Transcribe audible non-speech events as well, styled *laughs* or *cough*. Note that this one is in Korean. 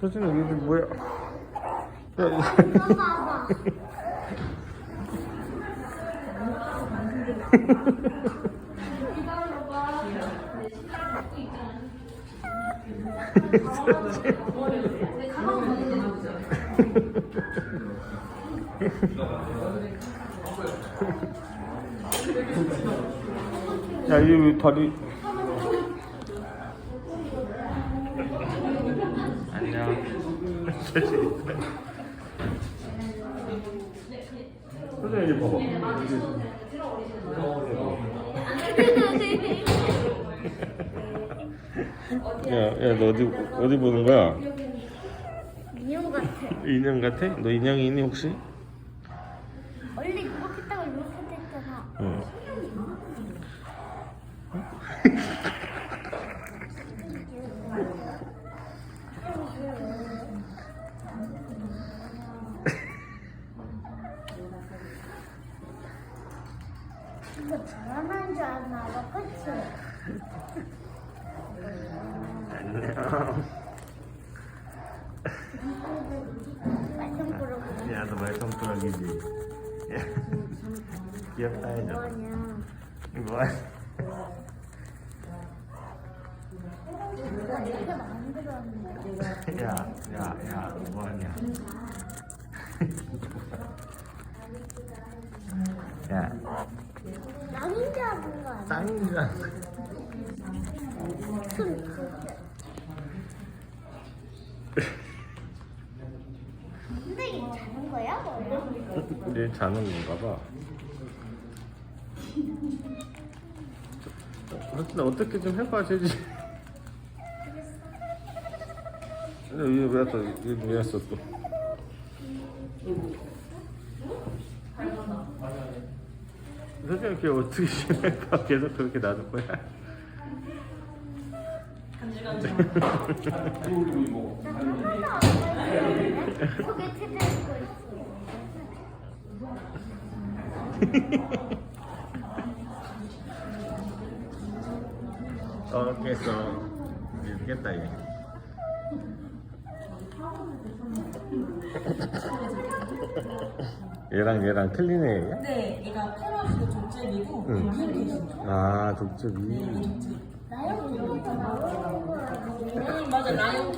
서준이 이게 뭐야? 야. 야, 이게 왜 다리. 안녕. 서준이 이제 봐봐. 야, 야, 너 어디, 어디 보는 거야? 인형 같아. 인형 같아? 너 인형이 있니, 혹시? 원래 이렇게 했다가 이렇게 됐잖아. 응. *laughs* 줄 봐, 그치? 안녕. 야, 너 말썽꾸러기지? 야, 귀엽다 해줘. 뭐냐. 뭐야? 이거 내가 만들었는데. 야, 야, 야, 뭐하냐? 야, 줄 아는 거 아니야? 손 그렇게. 근데 이게 자는 거야, 뭐야? 얘 자는 건가 봐. 하여튼 어떻게 좀 해봐, 되지. 근데 얘왜 왔어? 얘왜 왔어 또? 선생님 이렇게 어떻게 해봐? 계속 그렇게 놔둘 거야? 있어. 어, 깼어. 이제 깼다, 얘. 얘랑 얘랑 틀린 애야? 네, 얘가 페러시고 족제비고 응. 얘는 흰개신죠. 아, 독점이. 나요? 이거 나오는 거 아니야? 음, 맞아, 걔가